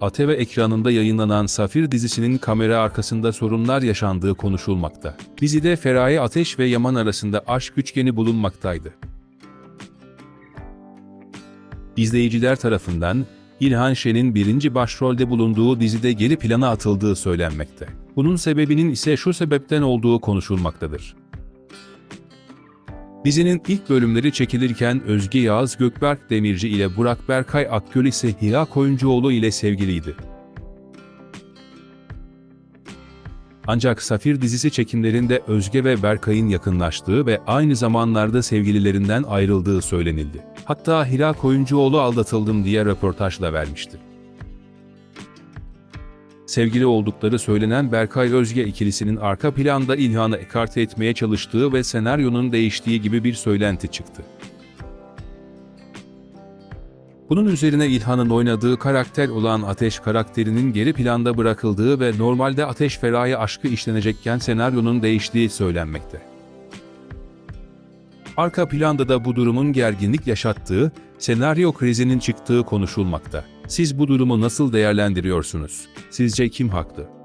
ATV ekranında yayınlanan Safir dizisinin kamera arkasında sorunlar yaşandığı konuşulmakta. Dizide Feraye Ateş ve Yaman arasında aşk üçgeni bulunmaktaydı. İzleyiciler tarafından İlhan Şen'in birinci başrolde bulunduğu dizide geri plana atıldığı söylenmekte. Bunun sebebinin ise şu sebepten olduğu konuşulmaktadır. Dizinin ilk bölümleri çekilirken Özge Yağız Gökberk Demirci ile Burak Berkay Akgül ise Hira Koyuncuoğlu ile sevgiliydi. Ancak Safir dizisi çekimlerinde Özge ve Berkay'ın yakınlaştığı ve aynı zamanlarda sevgililerinden ayrıldığı söylenildi. Hatta Hira Koyuncuoğlu aldatıldım diye röportajla vermişti. Sevgili oldukları söylenen Berkay Özge ikilisinin arka planda İlhan'ı ekarte etmeye çalıştığı ve senaryonun değiştiği gibi bir söylenti çıktı. Bunun üzerine İlhan'ın oynadığı karakter olan Ateş karakterinin geri planda bırakıldığı ve normalde Ateş Feraye aşkı işlenecekken senaryonun değiştiği söylenmekte. Arka planda da bu durumun gerginlik yaşattığı, senaryo krizinin çıktığı konuşulmakta. Siz bu durumu nasıl değerlendiriyorsunuz? Sizce kim haklı?